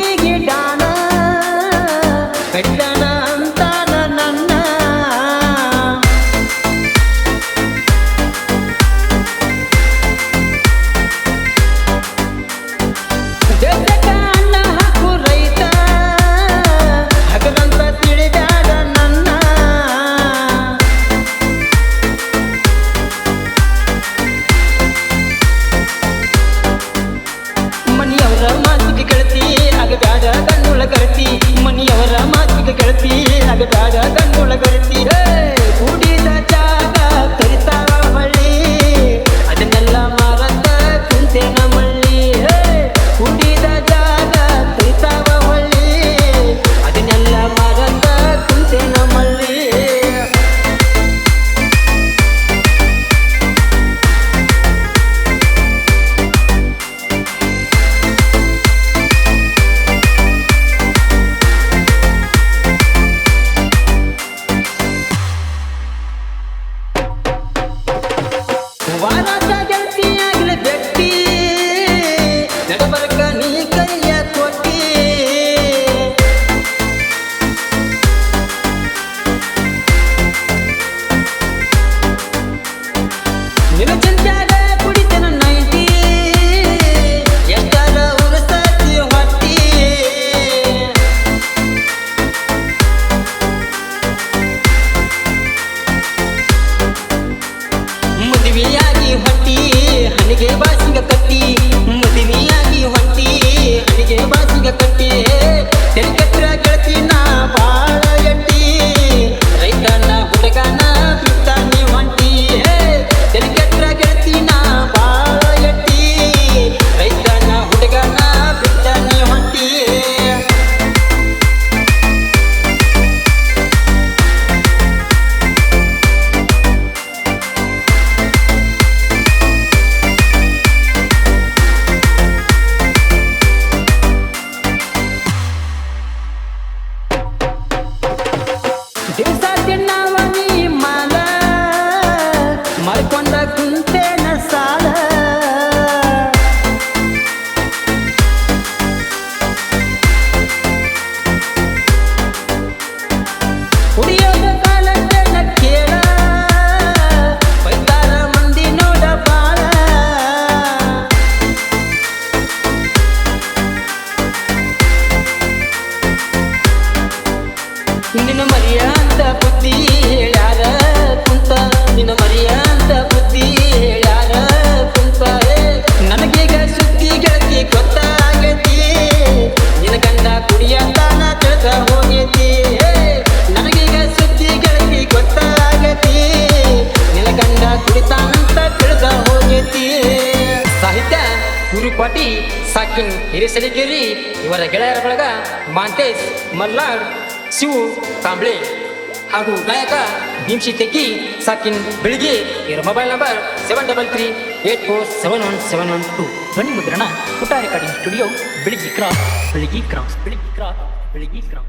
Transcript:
figure down. ಗೆಳತಿ ಕಣ್ಣುಳ Why not? ಹನಿಗೆ ಬಾಸಿಗ ಕಟ್ಟಿ ಮದುವೆಯಾಗಿ ಹನಿಗೆ ಬಾಸಿಗ ಕಟ್ಟಿ ತೆರಿಕತ್ರ ಗೆಳತಿ ನಾ ಬಾಳ ನಿನ್ನ ಮರಿಯ ಅಂತ ಬುದ್ಧಿ ಹೇಳ್ಯಾರ ಕುಂತ. ನಿನ್ನ ಮರಿಯ ಅಂತ ಬುದ್ಧಿ ಹೇಳ್ಯಾರ ಕುಂತ. ನನಗೀಗ ಸುದ್ದಿ ಗೆಳತಿ ಗೊತ್ತಾಗೈತಿ. ನಿನ್ನ ಗಂಡ ಕುಡಿಯಂತಾನ ತಿಳಿದ ಹೋಗೈತಿ. ನನಗೀಗ ಸುದ್ದಿ ಗೆಳತಿ ಗೊತ್ತಾಗೈತಿ. ನಿನ್ನ ಗಂಡ ಕುಡಿತಾನಂತ ತಿಳಿದ ಹೋಗೈತಿ. ಸಾಹಿತ್ಯ ಗುರುಪಾಟಿ ಸಾಕಿನ್ ಹಿರಿಸಲಿಗಿರಿ ಇವರ ಗೆಳೆಯರ ಬಳಗ ಮಾಂತೇಶ್ ಮಲ್ನಾಡ್ ಶಿವು ಕಾಂಬ್ಳೆ ಹಾಗೂ ಗಾಯಕ ಭೀಮ್ಶಿ ತೆಕ್ಕಿ ಸಾಕಿನ್ ಬೆಳಿಗ್ಗೆ ಇವರ mobile number seven double three eight four seven one seven one two ಧ್ವನಿ ಮುದ್ರಣ ಪುಟ್ಟ ರೆಕಾರ್ಡಿಂಗ್ ಸ್ಟುಡಿಯೋ ಬೆಳಿಗ್ಗೆ ಬೆಳಿಗ್ಗೆ ಕ್ರಾಸ್, ಬೆಳಿಗ್ಗೆ ಬೆಳಿಗ್ಗೆ ಕ್ರಾಸ್.